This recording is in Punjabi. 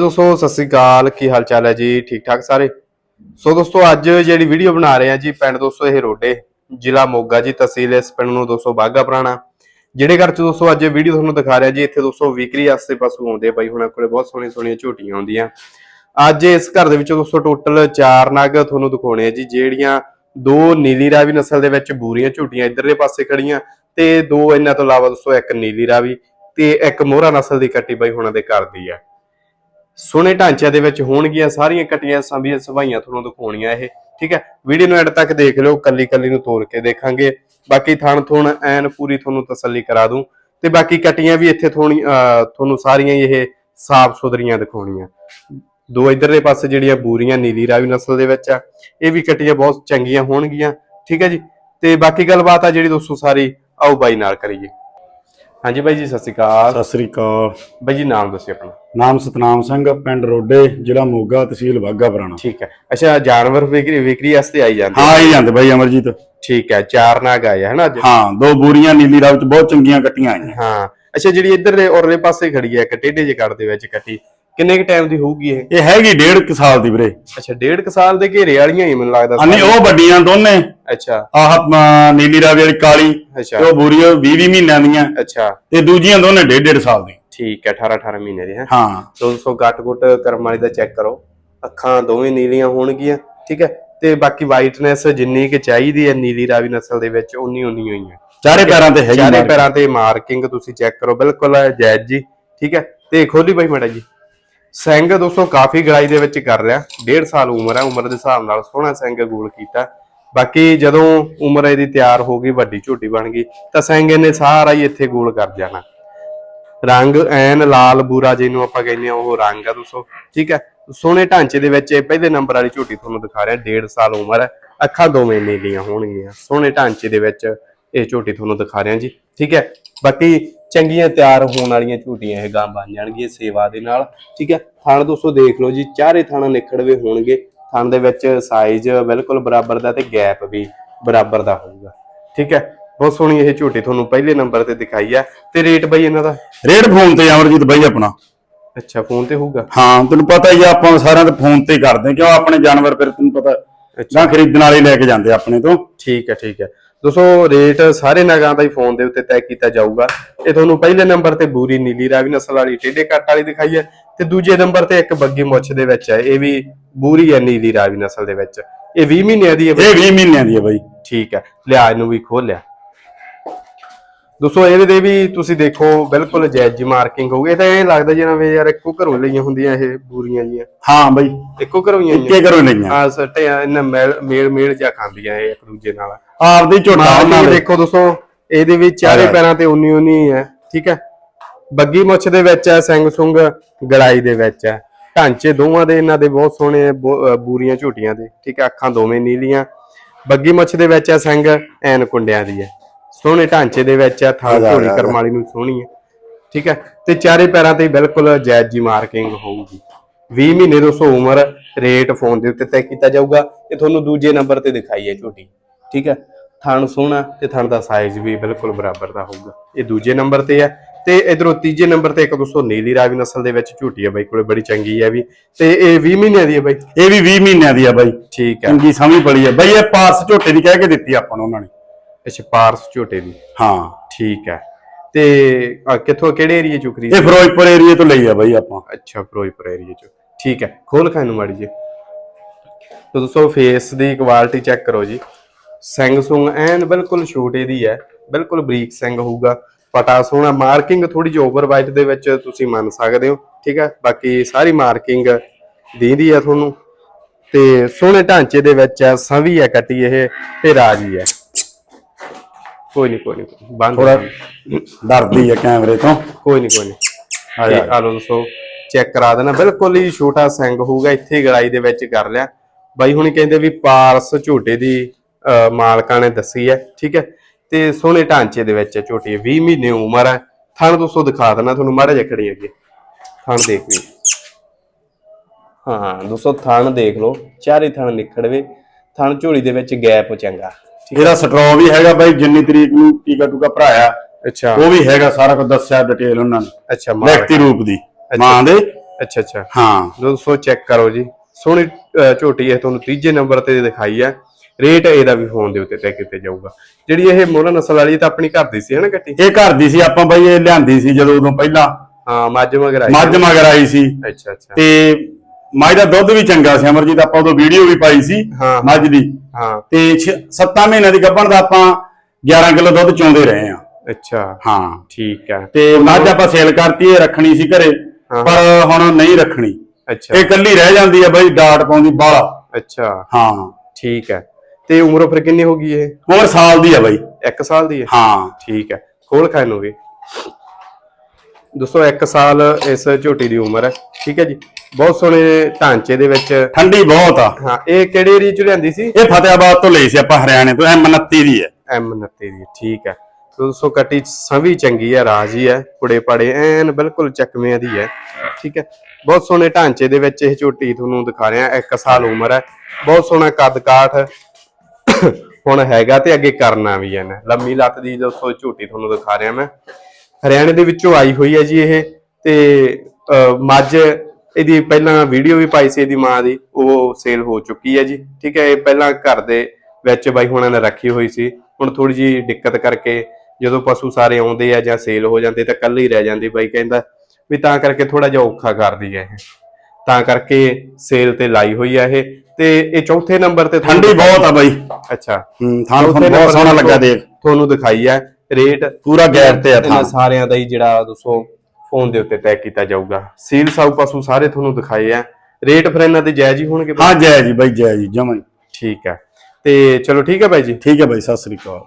ਦੋਸਤੋ ਸਤਿ ਸ੍ਰੀ ਅਕਾਲ, ਕੀ ਹਾਲ ਚਾਲ ਹੈ ਜੀ? ਠੀਕ ਠਾਕ ਸਾਰੇ? ਸੋ ਦੋਸਤੋ, ਅੱਜ ਜਿਹੜੀ ਵੀਡੀਓ ਬਣਾ ਰਹੇ ਆ ਜੀ, ਪਿੰਡ ਦੋਸਤੋ, ਇਹ ਰੋਡੇ, ਜ਼ਿਲ੍ਹਾ ਮੋਗਾ ਜੀ, ਤਹਿਸੀਲ ਇਸ ਪਿੰਡ ਨੂੰ ਦੋਸਤੋ ਬਾਗਾ ਪੁਰਾਣਾ। ਜਿਹੜੇ ਘਰ ਚ ਦੋਸਤੋ, ਅੱਜ ਵੀਡੀਓ ਤੁਹਾਨੂੰ ਦਿਖਾ ਰਿਹਾ ਜੀ, ਇੱਥੇ ਦੋਸਤੋ, ਵਿਕਰੀ ਵਾਸਤੇ ਪਸ਼ੂ ਆਉਂਦੇ ਬਾਈ ਹੁਣਾਂ ਕੋਲੇ, ਬਹੁਤ ਸੋਹਣੀਆਂ ਸੋਹਣੀਆਂ ਝੋਟੀਆਂ ਆਉਂਦੀਆਂ। ਅੱਜ ਇਸ ਘਰ ਦੇ ਵਿੱਚ ਦੋਸਤੋ, ਟੋਟਲ 4 ਨਗ ਤੁਹਾਨੂੰ ਦਿਖਾਉਣੇ ਆ ਜੀ, ਜਿਹੜੀਆਂ ਦੋ ਨੀਲੀ ਰਾਵੀ ਨਸਲ ਦੇ ਵਿੱਚ ਬੂਰੀਆਂ ਝੋਟੀਆਂ ਇਧਰਲੇ ਪਾਸੇ ਖੜੀਆਂ ਤੇ ਦੋ ਇਹਨਾਂ ਤੋਂ ਇਲਾਵਾ ਦੋਸਤੋ, ਇੱਕ ਨੀਲੀ ਰਾਵੀ ਤੇ ਇੱਕ ਮੋਹਰਾ ਨਸਲ ਦੀ ਕੱਟੀ ਬਾਈ ਹੁਣਾਂ ਦੇ ਘਰ ਦੀ ਆ। ਸੋਹਣੇ ਢਾਂਚਿਆਂ ਦੇ ਵਿੱਚ ਹੋਣਗੀਆਂ, ਸਾਰੀਆਂ ਕਟੀਆਂ ਸੰਭੀਆਂ ਸਭਾਈਆਂ ਤੁਹਾਨੂੰ ਦਿਖਾਉਣੀਆਂ ਇਹ, ਠੀਕ ਹੈ? ਵੀਡੀਓ ਨੂੰ ਐਡ ਤੱਕ ਦੇਖ ਲਿਓ ਕੱਲੀ ਕੱਲੀ ਨੂੰ ਤੋੜ ਕੇ ਦੇਖਾਂਗੇ। ਬਾਕੀ ਥਣ ਥੁਣ ਐਨ ਪੂਰੀ ਤੁਹਾਨੂੰ ਤਸੱਲੀ ਕਰਾ ਦੂੰ। ਤੇ ਬਾਕੀ ਕਟੀਆਂ ਵੀ ਇੱਥੇ ਥੋੜੀ ਤੁਹਾਨੂੰ ਸਾਰੀਆਂ ਹੀ ਇਹ ਸਾਫ਼ ਸੁਥਰੀਆਂ ਦਿਖਾਉਣੀਆਂ। ਦੋ ਇਧਰਲੇ ਪਾਸੇ ਜਿਹੜੀਆਂ ਬੂਰੀਆਂ ਨੀਲੀ ਰਾਵੀ ਨਸਲ ਦੇ ਵਿੱਚ ਆ, ਇਹ ਵੀ ਕਟੀਆਂ ਬਹੁਤ ਚੰਗੀਆਂ ਹੋਣਗੀਆਂ, ਠੀਕ ਹੈ ਜੀ? ਤੇ ਬਾਕੀ ਗੱਲਬਾਤ ਆ ਜਿਹੜੀ ਦੋਸਤੋ ਸਾਰੀ ਆਓ ਬਾਈ ਨਾਲ ਕਰੀਏ। ਹਾਂਜੀ ਬਾਈ ਜੀ ਸਤਿ ਸ਼੍ਰੀ ਅਕਾਲ। ਸਤਿ ਸ੍ਰੀ ਅਕਾਲ। ਬਾਈ ਜੀ ਨਾਮ ਦੱਸਿਓ ਆਪਣਾ। ਨਾਮ ਸਤਨਾਮ ਸਿੰਘ ਪਿੰਡ ਰੋਡੇ ਜ਼ਿਲ੍ਹਾ ਮੋਗਾ ਤਹਿਸੀਲ ਬਾਗਾ ਪੁਰਾਣਾ। ਠੀਕ ਹੈ। ਅੱਛਾ ਜਾਨਵਰ ਵਿਕਰੀ ਵਿਕਰੀ ਵਾਸਤੇ ਆਈ ਜਾਂਦੇ ਹਾਂ ਹੀ ਜਾਂਦੇ ਬਾਈ ਅਮਰਜੀਤ। ਠੀਕ ਹੈ ਚਾਰ ਨਾਗ ਆਏ ਹੈ ਨਾ ਅੱਜ? ਹਾਂ ਦੋ ਬੂਰੀਆਂ ਨੀਲੀ ਰਾਵ ਚ ਬਹੁਤ ਚੰਗੀਆਂ ਕੱਟੀਆਂ ਆਈਆਂ। ਹਾਂ। ਅੱਛਾ ਜਿਹੜੀ ਇੱਧਰ ਦੇ ਔਰਲੇ ਪਾਸੇ ਖੜੀ ਹੈ ਇੱਕ ਟੇਢੇ ਜਿਹੇ ਕੱਟ ਦੇ ਵਿੱਚ ਕੱਟੀ। ਕਿੰਨੇ ਕ ਟਾਈਮ ਦੀ ਹੋਊਗੀ ਇਹ? ਇਹ ਹੈਗੀ ਡੇਢ ਕੁ ਸਾਲ ਦੀ ਵੀਰੇ। ਅੱਛਾ ਡੇਢ ਕੁ ਸਾਲ ਦੇ ਘੇਰੇ ਵਾਲੀਆਂ ਹੀ ਮੈਨੂੰ ਲੱਗਦਾ ਅਨੀ ਉਹ ਵੱਡੀਆਂ ਦੋਨੇ। ਅੱਛਾ। ਆਹ ਅਮ, ਨੀਲੀ ਰਾਵੀ ਵਾਲੀ ਕਾਲੀ ਅੱਛਾ। ਤੇ ਉਹ ਬੂਰੀ 20 20 ਮਹੀਨਿਆਂ ਦੀਆਂ। ਅੱਛਾ। ਤੇ ਦੂਜੀਆਂ ਦੋਨੇ ਡੇਢ ਡੇਢ ਸਾਲ ਦੀਆਂ। ਠੀਕ ਹੈ 18 18 ਮਹੀਨੇ ਦੀ ਹੈ। ਹਾਂ 200 ਗੱਟ ਗੁੱਟ ਕਰਮ ਵਾਲੀ ਦਾ ਚੈੱਕ ਕਰੋ। ਅੱਖਾਂ ਦੋਵੇਂ ਨੀਲੀਆਂ ਹੋਣਗੀਆਂ ਠੀਕ ਹੈ? ਤੇ ਬਾਕੀ ਵਾਈਟਨੈਸ ਜਿੰਨੀ ਕਿ ਚਾਹੀਦੀ ਹੈ ਨੀਲੀ ਰਾਵੀ ਨਸਲ ਦੇ ਵਿੱਚ ਉਨੀ ਉਨੀ ਹੋਈ ਹੈ। ਚਾਰੇ ਪੈਰਾਂ ਤੇ ਹੈਗੀ ਚਾਰੇ। ਪੈਰਾਂ ਤੇ ਮਾਰਕਿੰਗ ਤੁਸੀਂ ਚੈੱਕ ਕਰੋ ਬਿਲਕੁਲ ਜਾਇਜ਼ ਜੀ ਠੀਕ ਹੈ? ਤੇ ਖੋਲੀ ਬਾਈ ਮੜਾ ਜੀ। ਸਿੰਘ ਦੋਸਤੋ ਕਾਫੀ ਗੜਾਈ ਦੇ ਵਿੱਚ ਕਰ ਰਿਹਾ। ਡੇਢ ਸਾਲ ਉਮਰ ਹੈ, ਉਮਰ ਦੇ ਹਿਸਾਬ ਨਾਲ ਸੋਹਣਾ ਸਿੰਘ ਗੋਲ ਕੀਤਾ। ਬਾਕੀ ਜਦੋਂ ਉਮਰ ਇਹਦੀ ਤਿਆਰ ਹੋ ਗਈ, ਵੱਡੀ ਝੋਟੀ ਬਣ ਗਈ, ਤਾਂ ਸਿੰਘ ਇਹਨੇ ਸਾਰਾ ਹੀ ਇੱਥੇ ਗੋਲ ਕਰ ਜਾਣਾ। ਰੰਗ ਐਨ ਲਾਲ ਬੂਰਾ ਜਿਹਨੂੰ ਆਪਾਂ ਕਹਿੰਦੇ ਆ ਉਹ ਰੰਗ ਆ ਦੋਸਤੋ। ਠੀਕ ਹੈ? ਸੋਹਣੇ ਢਾਂਚੇ ਦੇ ਵਿੱਚ ਇਹ ਪਹਿਲੇ ਨੰਬਰ ਵਾਲੀ ਝੋਟੀ ਤੁਹਾਨੂੰ ਦਿਖਾ ਰਿਹਾ, ਡੇਢ ਸਾਲ ਉਮਰ ਹੈ। ਅੱਖਾਂ ਦੋਵੇਂ ਨੀਲੀਆਂ ਹੋਣਗੀਆਂ। ਸੋਹਣੇ ਢਾਂਚੇ ਦੇ ਵਿੱਚ ਇਹ ਝੋਟੀ ਤੁਹਾਨੂੰ ਦਿਖਾ ਰਿਹਾ ਜੀ। ਠੀਕ ਹੈ? ਬਾਕੀ ਚੰਗੀਆਂ ਤਿਆਰ ਹੋਣ ਵਾਲੀਆਂ ਝੋਟੀਆਂ ਇਹ ਗਾਂ ਬਣ ਜਾਣਗੀਆਂ ਸੇਵਾ ਦੇ ਨਾਲ ਠੀਕ ਹੈ? ਥਣ ਦੋਸਤੋ ਦੇਖ ਲਓ ਜੀ ਚਾਰੇ ਥਣ ਨਿਖੜਵੇ ਹੋਣਗੇ। ਥਣ ਦੇ ਵਿੱਚ ਸਾਈਜ਼ ਬਿਲਕੁਲ ਬਰਾਬਰ ਦਾ ਤੇ ਗੈਪ ਵੀ ਬਰਾਬਰ ਦਾ ਹੋਊਗਾ ਠੀਕ ਹੈ? ਬਹੁਤ ਸੋਹਣੀ ਇਹ ਝੋਟੀ ਤੁਹਾਨੂੰ ਪਹਿਲੇ ਨੰਬਰ ਤੇ ਦਿਖਾਈ ਆ। ਤੇ ਰੇਟ ਬਈ ਇਹਨਾਂ ਦਾ? ਰੇਡ ਫੋਨ ਤੇ ਅਮਰਜੀਤ ਬਾਈ ਆਪਣਾ। ਅੱਛਾ ਫੋਨ ਤੇ ਹੋਊਗਾ? ਹਾਂ ਤੈਨੂੰ ਪਤਾ ਹੀ ਆ ਆਪਾਂ ਸਾਰਿਆਂ ਦੇ ਫੋਨ ਤੇ ਹੀ ਕਰਦੇ ਹਾਂ, ਕਿਉਂ? ਆਪਣੇ ਜਾਨਵਰ ਫਿਰ ਤੈਨੂੰ ਪਤਾ ਜਾਂ ਖਰੀਦਣ ਵਾਲੇ ਲੈ ਕੇ ਜਾਂਦੇ ਆਪਣੇ ਤੋਂ। ਠੀਕ ਹੈ ਠੀਕ ਹੈ। ਦੋਸਤੋ ਰੇਟ ਸਾਰੇ ਨਗਾਂ ਦਾ ਹੀ ਫੋਨ ਦੇ ਉੱਤੇ ਤੈਅ ਕੀਤਾ ਜਾਊਗਾ। ਇਹ ਤੁਹਾਨੂੰ ਪਹਿਲੇ ਨੰਬਰ ਤੇ ਬੂਰੀ ਨੀਲੀ ਰਾਵੀ ਨਸਲ ਵਾਲੀ ਟੇਡੇ ਕੱਟ ਵਾਲੀ ਦਿਖਾਈ ਹੈ ਤੇ ਦੂਜੇ ਨੰਬਰ ਤੇ ਇੱਕ ਬੱਗੀ ਮੁੱਛ ਦੇ ਵਿੱਚ ਹੈ। ਇਹ ਵੀ ਬੂਰੀ ਹੈ ਨੀਲੀ ਰਾਵੀ ਨਸਲ ਦੇ ਵਿੱਚ। ਇਹ 20 ਮਹੀਨਿਆਂ ਦੀ ਹੈ। ਇਹ 20 ਮਹੀਨਿਆਂ ਦੀ ਹੈ ਬਾਈ। ਠੀਕ ਹੈ। ਲਿਆ ਇਹਨੂੰ ਵੀ ਖੋਲ ਲਿਆ ਦੋਸਤੋ ਇਹਦੇ ਦੇ ਵੀ ਤੁਸੀਂ ਦੇਖੋ ਬਿਲਕੁਲ ਜਾਇਜ਼ ਜੀ ਮਾਰਕਿੰਗ ਹੋਊਗੀ। ਇਹ ਤਾਂ ਇਹ ਲੱਗਦਾ ਜਿਵੇਂ ਵੀ ਯਾਰ ਇੱਕੋ ਘਰੋਂ ਲਈਆਂ ਹੁੰਦੀਆਂ ਇਹ ਬੂਰੀਆਂ ਜੀਆਂ। ਹਾਂ ਬਾਈ। ਇੱਕੋ ਘਰੋਂ ਹੀ ਆਈਆਂ। ਇੱਕੇ ਕਰੋ ਲਈਆਂ। ਆ ਸੱਟੇ ਇਹਨਾਂ ਮੇਲ ਮੇਲ ਮੇਲ ਜਾ ਖਾਂਦੀਆਂ ਇਹ ਇੱਕ ਦੂਜੇ ਨਾਲ। ਆਪਦੀ ਝੋਟਾ ਉਹਨਾਂ ਦੇ ਦੇਖੋ ਦੋਸਤੋ ਇਹਦੇ ਵਿੱਚ ਚਾਰੇ ਹਾਂ। ਪੈਰਾਂ ਤੇ ਉਨੀ ਉਨੀ ਹੈ ਠੀਕ ਹੈ? ਬੱਗੀ ਮੁੱਛ ਦੇ ਵਿੱਚ ਹੈ ਸਿੰਘ ਸੁੰਗ ਗੜਾਈ ਦੇ ਵਿੱਚ ਹੈ। ਢਾਂਚੇ ਦੋਵਾਂ ਦੇ ਇਹਨਾਂ ਦੇ ਬਹੁਤ ਸੋਹਣੇ ਹੈ, ਬੋ- ਅਹ ਬੂਰੀਆਂ ਝੋਟੀਆਂ ਦੇ ਠੀਕ ਹੈ? ਅੱਖਾਂ ਦੋਵੇਂ ਨੀਲੀਆਂ। ਬੱਗੀ ਮੁੱਛ ਦੇ ਵਿੱਚ ਹੈ ਸਿੰਘ ਐਨ ਕੁੰਡਿਆਂ ਦੀ ਹੈ। ਸੋਹਣੇ ਢਾਂਚੇ ਦੇ ਵਿੱਚ ਹੈ ਥਾਂ ਆ ਜਾ, ਝੋਲੀ। ਕਰਮ ਵਾਲੀ ਨੂੰ ਸੋਹਣੀ ਹੈ ਠੀਕ ਹੈ ਤੇ ਚਾਰੇ ਪੈਰਾਂ ਤੇ ਬਿਲਕੁਲ ਜਾਇਜ਼ ਜੀ ਮਾਰਕਿੰਗ ਹੋਊਗੀ। 20 ਮਹੀਨੇ ਦੋਸਤੋ ਉਮਰ ਰੇਟ ਫੋਨ ਦੇ ਉੱਤੇ ਤੈਅ ਕੀਤਾ ਜਾਊਗਾ ਇਹ ਤੁਹਾਨੂੰ ਦੂਜੇ ਨੰਬਰ ਤੇ ਦਿਖਾਈ ਹੈ ਝੋਟੀ। ਠੀਕ ਹੈ ਥਣ ਸੋਹਣਾ ਤੇ ਥਣ ਦਾ ਸਾਈਜ਼ ਵੀ ਬਿਲਕੁਲ ਬਰਾਬਰ ਦਾ ਹੋਊਗਾ। ਇਹ ਦੂਜੇ ਨੰਬਰ ਤੇ ਹੈ ਤੇ ਇਧਰੋਂ ਤੀਜੇ ਨੰਬਰ ਤੇ ਇੱਕ ਦੋਸਤੋ ਨੀਲੀ ਰਾਵੀ ਨਸਲ ਦੇ ਵਿੱਚ ਝੋਟੀ ਹੈ ਬਾਈ ਕੋਲੇ ਬੜੀ ਚੰਗੀ ਹੈ ਵੀ। ਤੇ ਇਹ 20 ਮਹੀਨਿਆਂ ਦੀ ਹੈ ਬਾਈ? ਇਹ ਵੀ 20 ਮਹੀਨਿਆਂ ਦੀ ਆ ਬਾਈ। ਠੀਕ ਹੈ ਚੰਗੀ ਸਮਝ ਪੜੀ ਆ। ਬਾਈ ਇਹ ਪਾਸ ਝੋਟੇ ਦੀ ਕਹਿ ਕੇ ਦਿੱਤੀ ਆਪਾਂ ਨੂੰ ਉਹਨਾਂ ਨੇ। ਅੱਛਾ ਪਾਰਸ ਝੋਟੇ ਦੀ? ਹਾਂ। ਠੀਕ ਹੈ। ਤੇ ਕਿੱਥੋਂ ਕਿਹੜੇ ਏਰੀਏ ਚੋਂ ਖਰੀਦੀ ਇਹ ਫਿਰੋਜ਼ਪੁਰ ਏਰੀਏ ਤੋਂ ਲਈ ਆ ਬਾਈ ਆਪਾਂ। ਅੱਛਾ ਫਿਰੋਜ਼ਪੁਰ ਏਰੀਏ ਚ। ਠੀਕ ਹੈ ਖੋਲ ਖਾਨੂੰ ਮਾੜੀ ਜੀ ਤੋ ਦੋਸਤੋ ਫੇਸ ਦੀ ਕੁਆਲਿਟੀ ਚੈੱਕ ਕਰੋ ਜੀ। ਸੁੰਗ ਐਨ ਬਿਲਕੁਲ ਛੋਟੇ ਦੀ ਹੈ। ਬਿਲਕੁਲ ਬਰੀਕ ਸਿੰਘ ਹੋਊਗਾ। ਪਟਾ ਸੋਹਣਾ। ਮਾਰਕਿੰਗ ਥੋੜੀ ਜਿਹੀ ਓਵਰ ਵਾਈਟ ਦੇ ਵਿੱਚ ਤੁਸੀਂ ਮੰਨ ਸਕਦੇ ਹੋ। ਠੀਕ ਹੈ ਬਾਕੀ ਸਾਰੀ ਮਾਰਕਿੰਗ ਦੀਂਦੀ ਹੈ ਤੁਹਾਨੂੰ। ਤੇ ਸੋਹਣੇ ਢਾਂਚੇ ਦੇ ਵਿੱਚ ਹੈ ਸਵੀ ਹੈ ਕੱਟੀ ਇਹ ਤੇ ਰਾਜੀ ਹੈ। ਕੋਈ ਨਹੀਂ ਕੋਈ ਨਹੀਂ ਬੰਦ ਥੋੜਾ ਡਰਦੀ ਆ ਕੈਮਰੇ ਤੋਂ। ਕੋਈ ਨਹੀਂ ਕੋਈ ਨਹੀਂ ਆ ਤੇ ਜਾ। ਆ ਲਓ ਦੋਸਤੋ ਚੈੱਕ ਕਰਾ ਦੇਣਾ। ਬਿਲਕੁਲ ਹੀ ਛੋਟਾ ਸਿੰਘ ਹੋਊਗਾ ਇੱਥੇ ਹੀ ਗੜਾਈ ਦੇ ਵਿੱਚ ਕਰ ਲਿਆ। ਬਾਈ ਹੁਣੀ ਕਹਿੰਦੇ ਵੀ ਪਾਰਸ ਝੋਟੇ ਦੀ ਮਾਲਕਾਂ ਨੇ ਦੱਸੀ ਹੈ ਠੀਕ ਹੈ? ਤੇ ਸੋਹਣੇ ਢਾਂਚੇ ਦੇ ਵਿੱਚ ਹੈ ਝੋਟੀ 20 ਮਹੀਨੇ ਉਮਰ ਹੈ। ਥਣ ਦੋਸਤੋ ਦਿਖਾ ਦੇਣਾ ਤੁਹਾਨੂੰ ਮਾੜਾ ਜਿਹਾ ਖੜੀ ਅੱਗੇ। ਥਣ ਦੇਖ ਵੀ ਹਾਂ ਦੋਸਤੋ ਥਣ ਦੇਖ ਲਓ। ਚਾਰੇ ਥਣ ਨਿਖੜਵੇ। ਥਣ ਝੋਲੀ ਦੇ ਵਿੱਚ ਗੈਪ ਚੰਗਾ। ਇਹਦਾ ਸਟਰੋ ਵੀ ਹੈਗਾ ਬਾਈ ਜਿੰਨੀ ਤਰੀਕ ਨੂੰ ਟੀਕਾ ਟੂਕਾ ਭਰਾਇਆ ਅੱਛਾ। ਉਹ ਵੀ ਹੈਗਾ ਸਾਰਾ ਕੁਝ ਦੱਸਿਆ ਡਿਟੇਲ ਉਹਨਾਂ ਨੇ। ਅੱਛਾ ਮਾਰ ਵਿਅਕਤੀ ਰੂਪ ਦੀ ਮਾਂ ਦੇ। ਅੱਛਾ ਅੱਛਾ। ਹਾਂ। ਦੋਸਤੋ ਚੈੱਕ ਕਰੋ ਜੀ। ਸੋਹਣੀ ਝੋਟੀ ਹੈ ਤੁਹਾਨੂੰ ਤੀਜੇ ਨੰਬਰ ਤੇ ਦਿਖਾਈ ਹੈ। ਰੇਟ ਇਹਦਾ ਵੀ ਫੋਨ ਦੇ ਉੱਤੇ ਤੈਅ ਕੀਤਾ ਜਾਊਗਾ। ਜਿਹੜੀ ਇਹ ਮੋਹਰਾ ਨਸਲ ਵਾਲੀ ਇਹ ਤਾਂ ਆਪਣੀ ਘਰ ਦੀ ਸੀ ਹੈ ਨਾ ਕੱਟੀ ਇਹ ਘਰ ਦੀ ਸੀ ਆਪਾਂ ਬਾਈ ਇਹ ਲਿਆਂਦੀ ਸੀ ਜਦੋਂ ਉਦੋਂ ਪਹਿਲਾਂ। ਹਾਂ ਮੱਝ ਮਗਰ ਆਈ ਮੱਝ ਮਗਰ ਆਈ ਸੀ। ਅੱਛਾ ਅੱਛਾ। ਤੇ ਮੱਝ ਦਾ ਦੁੱਧ ਵੀ ਚੰਗਾ ਸੀ ਅਮਰਜੀਤ ਆਪਾਂ ਉਦੋਂ ਵੀਡੀਓ ਵੀ ਪਾਈ ਸੀ ਹਾਂ। ਮੱਝ ਦੀ। ਹਾਂ। ਤੇ 7 ਮਹੀਨਿਆਂ ਦੀ ਗੱਭਣ ਦਾ ਆਪਾਂ 11 ਕਿਲੋ ਦੁੱਧ ਚੋਂਦੇ ਰਹੇ ਆ ਅੱਛਾ। ਹਾਂ। ਠੀਕ ਹੈ ਤੇ ਮੱਝ ਆਪਾਂ ਸੇਲ ਕਰਤੀ ਇਹ ਰੱਖਣੀ ਸੀ ਘਰੇ ਹਾਂ। ਪਰ ਹੁਣ ਨਹੀਂ ਰੱਖਣੀ। ਅੱਛਾ। ਇਹ ਕੱਲੀ ਰਹਿ ਜਾਂਦੀ ਹੈ ਬਾਈ ਡਾਟ ਪਾਉਂਦੀ ਬਾਲਾ। ਅੱਛਾ। ਹਾਂ। ਠੀਕ ਹੈ ਤੇ ਉਮਰ ਫਿਰ ਕਿੰਨੀ ਹੋ ਗਈ ਇਹ? ਉਮਰ ਸਾਲ ਦੀ ਹੈ ਬਾਈ। 1 ਸਾਲ ਦੀ ਹੈ ਹਾਂ। ਠੀਕ ਹੈ ਖੋਲ ਖਾਨ ਨੂੰ ਵੀ। ਦੋਸਤੋ 1 ਸਾਲ ਇਸ ਝੋਟੀ ਦੀ ਉਮਰ ਹੈ ਠੀਕ ਹੈ ਜੀ। ਬਹੁਤ ਸੋਹਣੇ ਢਾਂਚੇ ਦੇ ਵਿੱਚ ਠੰਡੀ ਬਹੁਤ ਆ। ਹਾਂ ਇਹ ਕਿਹੜੇ ਏਰੀਆ ਚ ਲਿਆਂਦੀ ਸੀ? ਇਹ ਫਤਿਆਬਾਦ ਤੋਂ ਲਈ ਸੀ ਆਪਾਂ ਹਰਿਆਣੇ ਤੋਂ ਐਮ 29 ਦੀ ਹੈ। ਐਮ 29 ਦੀ ਠੀਕ ਹੈ। ਦੋਸਤੋ ਕੱਟੀ ਸਵੀ ਚੰਗੀ ਹੈ ਰਾਜੀ ਹੈ ਕੁੜੇ ਪੜੇ ਐਨ ਬਿਲਕੁਲ ਚੱਕਵੇਂ ਦੀ ਹੈ ਠੀਕ ਹੈ। ਬਹੁਤ ਸੋਹਣੇ ਢਾਂਚੇ ਦੇ ਵਿੱਚ ਇਹ ਝੋਟੀ ਤੁਹਾਨੂੰ ਦਿਖਾ ਰਿਹਾ 1 ਸਾਲ ਉਮਰ ਹੈ। ਬਹੁਤ ਸੋਹਣਾ ਕੱਦ ਕਾਠ ਹੁਣ ਹੈਗਾ ਤੇ ਅੱਗੇ ਕਰਨਾ ਵੀ ਹੈ ਨਾ ਲੰਮੀ ਲੱਤ ਦੀ ਦੋਸਤੋ ਝੋਟੀ ਤੁਹਾਨੂੰ ਦਿਖਾ ਰਿਹਾ ਮੈਂ। ਹਰਿਆਣੇ ਦੇ ਵਿੱਚੋਂ ਆਈ ਹੋਈ ਹੈ ਜੀ ਇਹ ਤੇ ਮੱਝ ਇਹਦੀ ਪਹਿਲਾਂ ਵੀਡੀਓ ਵੀ ਪਾਈ ਸੀ ਇਹਦੀ ਮਾਂ ਦੀ ਉਹ ਸੇਲ ਹੋ ਚੁੱਕੀ ਹੈ ਜੀ। ਠੀਕ ਹੈ ਇਹ ਪਹਿਲਾਂ ਘਰ ਦੇ ਵਿੱਚ ਬਾਈ ਹੁਣਾਂ ਨੇ ਰੱਖੀ ਹੋਈ ਸੀ। ਹੁਣ ਥੋੜੀ ਜੀ ਦਿੱਕਤ ਕਰਕੇ ਜਦੋਂ ਪਸ਼ੂ ਸਾਰੇ ਆਉਂਦੇ ਆ ਜਾਂ ਸੇਲ ਹੋ ਜਾਂਦੇ ਤਾਂ ਕੱਲ ਹੀ ਰਹਿ ਜਾਂਦੀ ਬਾਈ ਕਹਿੰਦਾ ਵੀ ਤਾਂ ਕਰਕੇ ਥੋੜਾ ਜਿਹਾ ਔਖਾ ਕਰਦੀ ਹੈ ਇਹ। ਤਾਂ ਕਰਕੇ ਸੇਲ ਤੇ ਲਾਈ ਹੋਈ ਆ ਇਹ ਤੇ ਇਹ ਚੌਥੇ ਨੰਬਰ ਤੇ ਠੰਡੀ ਬਹੁਤ ਆ ਬਾਈ। ਅੱਛਾ। ਹੂੰ ਥਾਂ ਬਹੁਤ ਸੋਹਣਾ ਲੱਗਾ ਦੇਖ। ਤੁਹਾਨੂੰ ਦਿਖਾਈ ਹੈ ਰੇਟ ਪੂਰਾ ਗੈਰ ਤੇ ਆ ਇਹਨਾਂ ਸਾਰਿਆਂ ਦਾ ਹੀ ਜਿਹੜਾ ਦੋਸਤੋ ਫੋਨ ਦੇ ਉੱਤੇ ਤੈਅ ਕੀਤਾ ਜਾਊਗਾ। ਸੀਲ ਸਾਊ ਪਸ਼ੂ ਸਾਰੇ ਤੁਹਾਨੂੰ ਦਿਖਾਏ ਆ। ਰੇਟ ਫਿਰ ਇਹਨਾਂ ਦੇ ਜਾਇਜ਼ ਹੀ ਹੋਣਗੇ? ਹਾਂ ਜੈ ਜੀ ਬਾਈ ਜੈ ਜੀ ਜਮਾਂ ਹੀ। ਠੀਕ ਹੈ। ਤੇ ਚਲੋ ਠੀਕ ਹੈ ਬਾਈ ਜੀ। ਠੀਕ ਹੈ ਬਾਈ ਸਤਿ ਸ੍ਰੀ ਅਕਾਲ।